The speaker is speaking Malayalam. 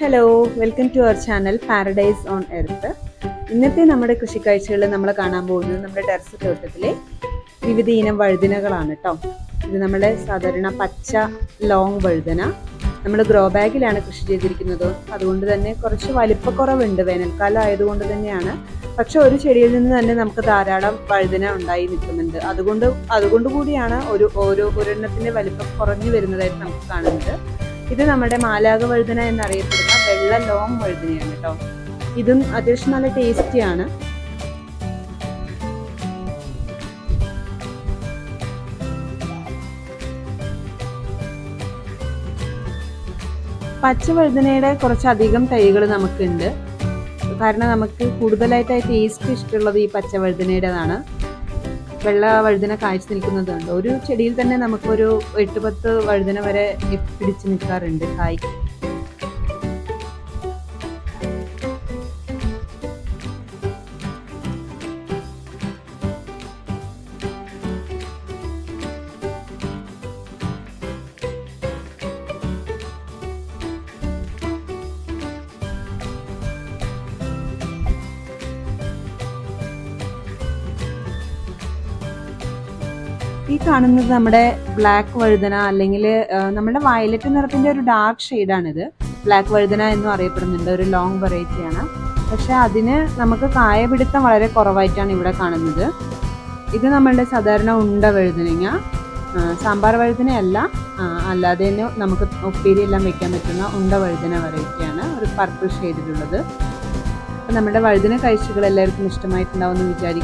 Hello welcome to our channel paradise on earth ഇന്നത്തെ നമ്മുടെ കൃഷി കാഴ്ചകളിൽ നമ്മൾ കാണാൻ പോകുന്നത് നമ്മുടെ ടെറസ് തോട്ടത്തിലെ വിവിധ ഇനം വഴുതിനകളാണ് കേട്ടോ ഇത് നമ്മുടെ സാധാരണ പച്ച ലോങ് വഴുതന. നമ്മൾ ഗ്രോ ബാഗിലാണ് കൃഷി ചെയ്തിരിക്കുന്നത്. അതുകൊണ്ട് തന്നെ കുറച്ച് വലിപ്പക്കുറവുണ്ട്. വേനൽക്കാലം ആയതുകൊണ്ട് തന്നെയാണ്. പക്ഷെ ഒരു ചെടിയിൽ നിന്ന് തന്നെ നമുക്ക് ധാരാളം വഴുതന ഉണ്ടായി നിൽക്കുന്നുണ്ട്. അതുകൊണ്ട് അതുകൊണ്ട് കൂടിയാണ് ഒരു ഓരോ ഒരെണ്ണത്തിന്റെ വലിപ്പം കുറഞ്ഞു വരുന്നതായിട്ട് നമുക്ക് കാണുന്നത്. ഇത് നമ്മുടെ മാലാക വഴുതന എന്നറിയപ്പെടുന്ന വെള്ള ലോങ് വഴുതനയാണ് കേട്ടോ. ഇതും അത്യാവശ്യം നല്ല ടേസ്റ്റിയാണ് പച്ച വഴുതനയുടെ കുറച്ചധികം തൈകൾ നമുക്കുണ്ട്. കാരണം നമുക്ക് കൂടുതലായിട്ട് ടേസ്റ്റ് ഇഷ്ടമുള്ളത് ഈ പച്ച വഴുതനയുടേതാണ്. വെള്ള വഴുതന കാഴ്ച നിൽക്കുന്നത് കണ്ടോ ഒരു ചെടിയിൽ തന്നെ നമുക്കൊരു എട്ട് പത്ത് വഴുതന വരെ പിടിച്ചു നിൽക്കാറുണ്ട് കായ് ഈ കാണുന്നത് നമ്മുടെ ബ്ലാക്ക് വഴുതന അല്ലെങ്കിൽ നമ്മുടെ വയലറ്റ് നിറത്തിന്റെ ഒരു ഡാർക്ക് ഷെയ്ഡാണിത് ബ്ലാക്ക് വഴുതന എന്നും അറിയപ്പെടുന്നുണ്ട്. ഒരു ലോങ് വെറൈറ്റിയാണ് പക്ഷെ അതിന് നമുക്ക് കായപിടുത്തം വളരെ കുറവായിട്ടാണ് ഇവിടെ കാണുന്നത്. ഇത് നമ്മളുടെ സാധാരണ ഉണ്ട വഴുതനങ്ങ. സാമ്പാർ വഴുതനയല്ല. അല്ലാതെ തന്നെ നമുക്ക് ഉപ്പേരി എല്ലാം വെക്കാൻ പറ്റുന്ന ഉണ്ട വഴുതന വെറൈറ്റിയാണ് ഒരു പർപ്പിൾ ഷെയ്ഡിലുള്ളത് നമ്മുടെ വഴുതന കാഴ്ചകൾ എല്ലാവർക്കും ഇഷ്ടമായിട്ടുണ്ടാവും എന്ന് വിചാരിക്കുന്നു.